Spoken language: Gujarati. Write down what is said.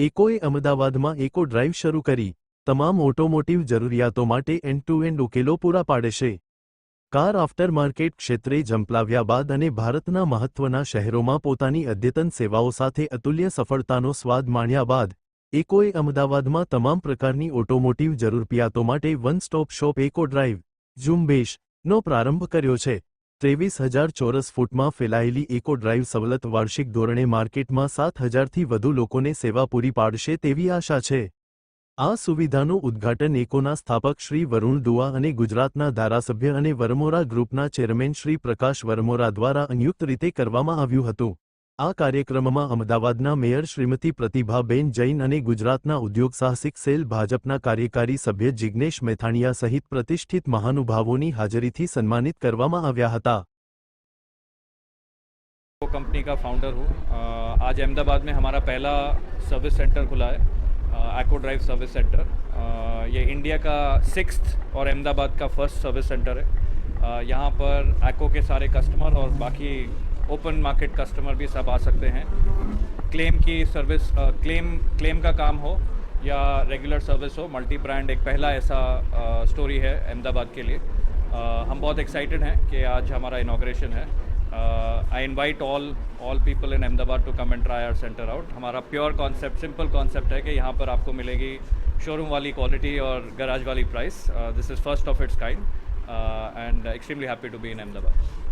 એકોએ અમદાવાદમાં એકો ડ્રાઇવ શરૂ કરી તમામ ઓટોમોટિવ જરૂરિયાતો માટે એન્ડ ટુ એન્ડ ઉકેલો પૂરા પાડશે કાર આફ્ટર માર્કેટ ક્ષેત્રે ઝંપલાવ્યા બાદ અને ભારતના મહત્વના શહેરોમાં પોતાની અદ્યતન સેવાઓ સાથે અતુલ્ય સફળતાનો સ્વાદ માણ્યા બાદ એકોએ અમદાવાદમાં તમામ પ્રકારની ઓટોમોટિવ જરૂરિયાતો માટે one stop shop Acko drive ઝુંબેશનો પ્રારંભ કર્યો છે ત્રેવીસ હજાર ચોરસ ફૂટમાં ફેલાયેલી ઇકો ડ્રાઈવ સવલત વાર્ષિક ધોરણે માર્કેટમાં સાત હજારથી વધુ લોકોને સેવા પૂરી પાડશે તેવી આશા છે આ સુવિધાનું ઉદ્ઘાટન એકોના સ્થાપક શ્રી વરુણ દુઆ અને ગુજરાતના ધારાસભ્ય અને વરમોરા ગ્રુપના ચેરમેન શ્રી પ્રકાશ વરમોરા દ્વારા સંયુક્ત રીતે કરવામાં આવ્યું હતું આ કાર્યક્રમમાં અમદાવાદના મેયર શ્રીમતી પ્રતિભાબેન જૈન અને ગુજરાતના ઉદ્યોગસાહસિક સેલ ભાજપના કાર્યકારી સભ્ય jignesh methania સહિત પ્રતિષ્ઠિત મહાનુભાવોની હાજરીથી સન્માનિત કરવામાં આવ્યા હતા કો કંપની કા ફાઉન્ડર આજ અમદાવાદ મે હમારા પહેલો સર્વિસ સેન્ટર ખુલાય એકો ડ્રાઇવ સર્વિસ સેન્ટર યે ઇન્ડિયા કા 6th ઓર અમદાવાદ કા ફર્સ્ટ સર્વિસ સેન્ટર હે યહાં પર એકો કે سارے કસ્ટમર ઓર બાકી ओपन मार्केट कस्टमर भी सब आ सकते हैं क्लेम की सर्विस क्लेम क्लेम का काम हो या रेगुलर सर्विस हो मल्टी ब्रांड एक पहला ऐसा आ, स्टोरी है अहमदाबाद के लिए आ, हम बहुत एक्साइटेड हैं कि आज हमारा इनाग्रेशन है I invite all all people in Ahmedabad to come and try our centre out हमारा प्योर कॉन्सेप्ट सिंपल कॉन्सेप्ट है कि यहाँ पर आपको मिलेगी शोरूम वाली क्वालिटी और गराज वाली price this is first of its kind and extremely happy to be in Ahmedabad